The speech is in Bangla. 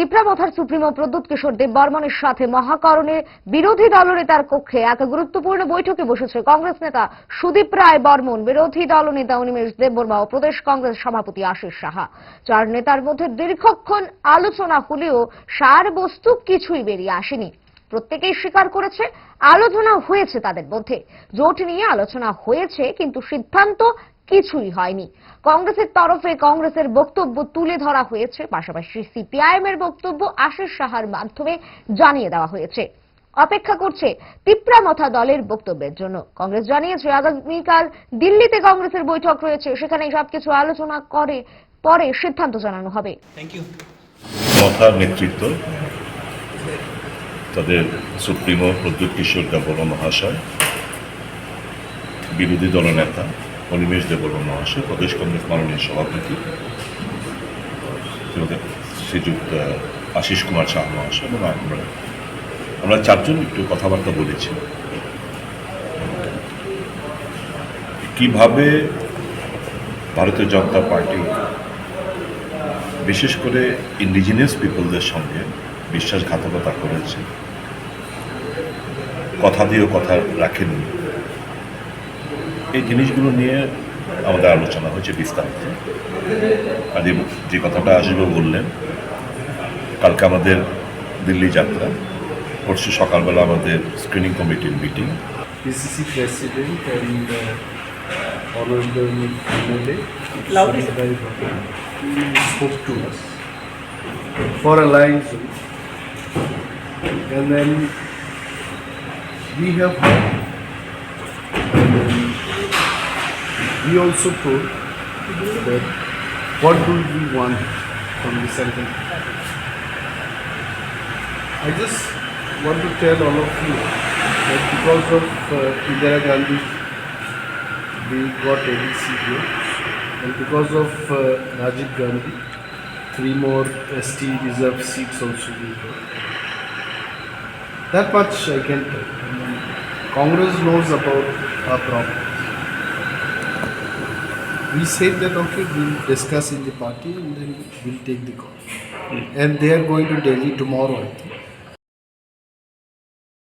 তিপ্রামথার সুপ্রিমো প্রদ্যুৎ কিশোর দেব বর্মনের সাথে মহাকরণে বিরোধী দলনেতার কক্ষে এক গুরুত্বপূর্ণ বৈঠকে বসেছে কংগ্রেস নেতা সুদীপ রায় বর্মন, বিরোধী দলনেতা অনিমেষ দেববর্মা ও প্রদেশ কংগ্রেস সভাপতি আশিস সাহা। চার নেতার মধ্যে দীর্ঘক্ষণ আলোচনা হলেও সার বস্তু কিছুই বেরিয়ে আসেনি। প্রত্যেকেই স্বীকার করেছে, আলোচনা হয়েছে তাদের মধ্যে। জোট নিয়ে আলোচনা হয়েছে, কিন্তু সিদ্ধান্ত কিছুই হয়নি। কংগ্রেসের তরফে কংগ্রেসের বক্তব্য তুলে ধরা হয়েছে পাশাপাশি সিপিআইএম এর বক্তব্য আশিস সাহার মাধ্যমে জানিয়ে দেওয়া হয়েছে। অপেক্ষা করছে তিপ্রামথা দলের বক্তব্যের জন্য। কংগ্রেস জানিয়েছে আগামীকাল দিল্লিতে কংগ্রেসের বৈঠক রয়েছে সেখানে সবকিছু আলোচনা করে পরে সিদ্ধান্ত জানানো হবে। মথার নেতৃত্ব তাদের সুপ্রিমো প্রদ্যুৎ কিশোর দেববর্মা মহাশয় বিরোধী দলনেতা অনিমেষ দেববর্মা মহাশয় প্রদেশ কংগ্রেস মাননীয় সভাপতি শ্রীযুক্ত আশিস কুমার শাহ মহাশয় এবং আমরা আমরা চারজন একটু কথাবার্তা বলেছি কীভাবে ভারতীয় জনতা পার্টি বিশেষ করে ইন্ডিজিনিয়াস পিপলদের সঙ্গে বিশ্বাসঘাতকতা করেছে কথা দিয়েও কথা রাখেননি এই জিনিসগুলো নিয়ে আমাদের আলোচনা হয়েছে বিস্তারিত। আর যে কথাটা আসবে বললেন কালকে আমাদের দিল্লি যাত্রা পরশু সকালবেলা আমাদের স্ক্রিনিং কমিটির meeting For alliance, and then we have and then we also told that what do we want from the central. I just want to tell all of you that because of uh, Indira Gandhi, we got ADC here, and because of uh, Rajiv Gandhi, three more ST reserved seats also we got. That much I can tell. Congress knows about our problems. We said that okay, we'll discuss in the party and then we'll take the call. And they are going to Delhi tomorrow, I think